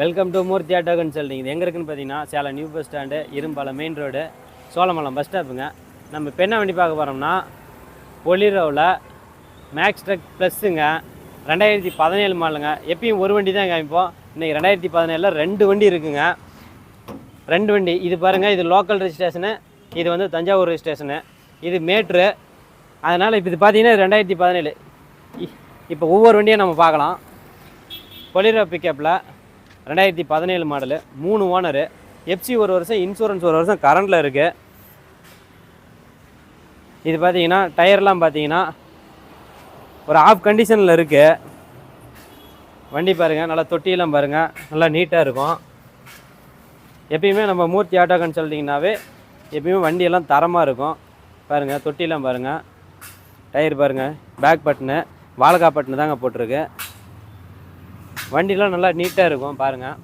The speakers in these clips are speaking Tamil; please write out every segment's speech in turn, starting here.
Welcome to Murthy auto consulting இது எங்கே இருக்குன்னு பார்த்தீங்கன்னா Salem new bus stand Irumbalam main road Cholamalam bus ஸ்டாப்புங்க நம்ம இப்போ என்ன வண்டி பார்க்க போகிறோம்னா பொலிரோவில் மேக்ஸ் ட்ரக் ப்ளஸ்ஸுங்க ரெண்டாயிரத்தி பதினேழு மாடலுங்க எப்பயும் ஒரு வண்டி தான் காமிப்போம். இன்றைக்கி ரெண்டாயிரத்தி பதினேழில் ரெண்டு வண்டி இருக்குங்க. ரெண்டு வண்டி. இது பாருங்கள் இது லோக்கல் ரெஜிஸ்ட்ரேஷனு இது வந்து தஞ்சாவூர் ரெஜிஸ்ட்ரேஷனு இது மேட்ரு அதனால் இப்போ இது பார்த்தீங்கன்னா ரெண்டாயிரத்தி பதினேழு. இப்போ ஒவ்வொரு வண்டியும் நம்ம பார்க்கலாம். பொலிரோ பிக்கப்பில் ரெண்டாயிரத்தி பதினேழு மாடலு மூணு ஓனரு எஃப்சி ஒரு வருஷம் இன்சூரன்ஸ் ஒரு வருஷம் கரண்டில் இருக்குது இது பார்த்தீங்கன்னா டயர்லாம் பார்த்தீங்கன்னா ஒரு ஆஃப் கண்டிஷனில் இருக்குது வண்டி பாருங்கள் நல்லா தொட்டியெல்லாம் பாருங்கள் நல்லா நீட்டாக இருக்கும். எப்பயுமே நம்ம மூர்த்தி ஆட்டோ கன்சல்டிங்னாவே எப்பயுமே வண்டியெல்லாம் தரமாக இருக்கும். பாருங்கள் தொட்டிலாம் பாருங்கள் டயர் பாருங்கள் பேக் பட்டனு வாழக்கா பட்டனு தாங்க போட்டிருக்கு. வண்டிலாம் நல்லா நீட்டாக இருக்கும் பாருங்கள்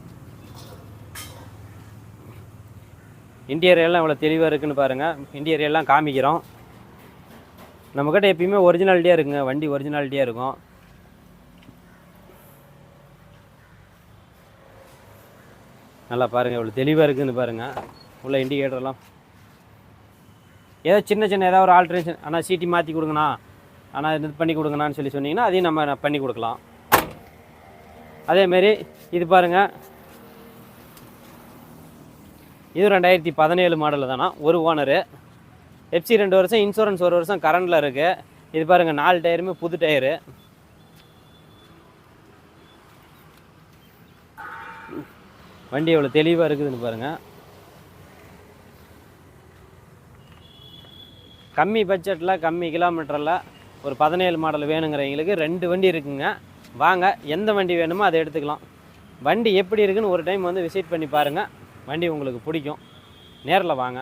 இன்டீரியர் எல்லாம் இவ்வளோ தெளிவாக இருக்குதுன்னு பாருங்கள் இன்டீரியர் எல்லாம் காமிக்கிறோம். நம்மக்கிட்ட எப்பயுமே ஒரிஜினாலிட்டியாக இருக்குங்க. வண்டி ஒரிஜினாலிட்டியாக இருக்கும். நல்லா பாருங்கள் இவ்வளோ தெளிவாக இருக்குன்னு பாருங்கள் உள்ள இண்டிகேட்டர்லாம் ஏதோ சின்ன சின்ன ஏதாவது ஒரு ஆல்ட்ரேஷன் ஆனால் சீட்டி மாற்றி கொடுங்கண்ணா. ஆனால் இது பண்ணி கொடுங்கண்ணான்னு சொல்லி சொன்னிங்கன்னா அதையும் நம்ம பண்ணி கொடுக்கலாம். அதேமாரி இது பாருங்கள் இது ரெண்டாயிரத்தி பதினேழு மாடல் தானா? ஒரு ஓனரு எஃப்சி ரெண்டு வருஷம் இன்சூரன்ஸ் ஒரு வருஷம் கரண்டில் இருக்குது இது பாருங்கள் நாலு டயருமே புது டயரு வண்டி எவ்வளோ தெளிவாக இருக்குதுன்னு பாருங்கள் கம்மி பட்ஜெட்டில் கம்மி கிலோமீட்டரில் ஒரு பதினேழு மாடல் வேணுங்கிறவங்களுக்கு ரெண்டு வண்டி இருக்குங்க. வாங்க எந்த வண்டி வேணுமோ அதை எடுத்துக்கலாம். வண்டி எப்படி இருக்குன்னு ஒரு டைம் வந்து விசிட் பண்ணி பாருங்கள் வண்டி உங்களுக்கு பிடிக்கும். நேரில் வாங்க.